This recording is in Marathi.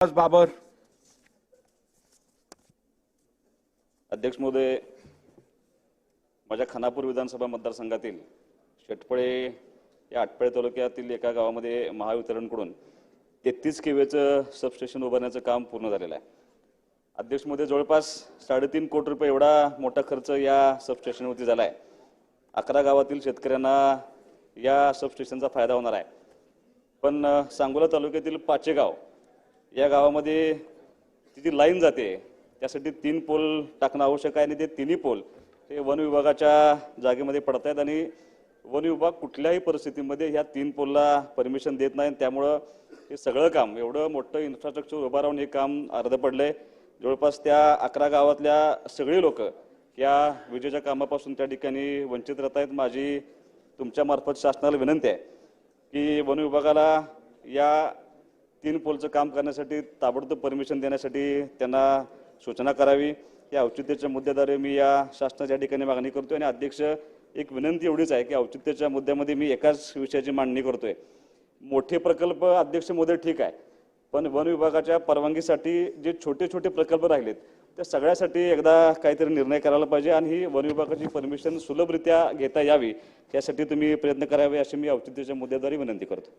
विकास बाबर. अध्यक्ष महोदय माझ्या खानापूर विधानसभा मतदारसंघातील शेटपळे या आटपळे तालुक्यातील एका गावामध्ये महावितरणकडून तेहतीस केवेचं सबस्टेशन उभारण्याचं काम पूर्ण झालेलं आहे. अध्यक्ष महोदय जवळपास साडेतीन कोटी रुपये एवढा मोठा खर्च या सबस्टेशनवरती झाला आहे. अकरा गावातील शेतकऱ्यांना या सबस्टेशनचा फायदा होणार आहे. पण सांगोला तालुक्यातील पाचेगाव या गावामध्ये तिची लाईन जाते. त्यासाठी तीन पोल टाकणं आवश्यक आहे आणि ते तिन्ही पोल हे वन विभागाच्या जागेमध्ये पडत आहेत आणि वन विभाग कुठल्याही परिस्थितीमध्ये ह्या तीन पोलला परमिशन देत नाही. आणि त्यामुळं हे सगळं काम एवढं मोठं इन्फ्रास्ट्रक्चर उभं राहून हे काम अर्ध आहे जवळपास त्या अकरा गावातल्या सगळी लोक या विजेच्या कामापासून त्या ठिकाणी वंचित राहत आहेत. माझी तुमच्यामार्फत शासनाला विनंती आहे की वन विभागाला या तीन पोलचं काम करण्यासाठी ताबडतोब परमिशन देण्यासाठी त्यांना सूचना करावी. या औचित्याच्या मुद्द्याद्वारे मी या शासनाच्या ठिकाणी मागणी करतोय आणि अध्यक्ष एक विनंती एवढीच आहे की औचित्याच्या मुद्द्यामध्ये मी एकाच विषयाची मांडणी करतोय. मोठे प्रकल्प अध्यक्ष मोदय ठीक आहे पण वन विभागाच्या परवानगीसाठी जे छोटे छोटे प्रकल्प राहिलेत त्या सगळ्यासाठी एकदा काहीतरी निर्णय करायला पाहिजे आणि ही वन विभागाची परमिशन सुलभरित्या घेता यावी यासाठी तुम्ही प्रयत्न करावे अशी मी औचित्याच्या मुद्द्याद्वारे विनंती करतो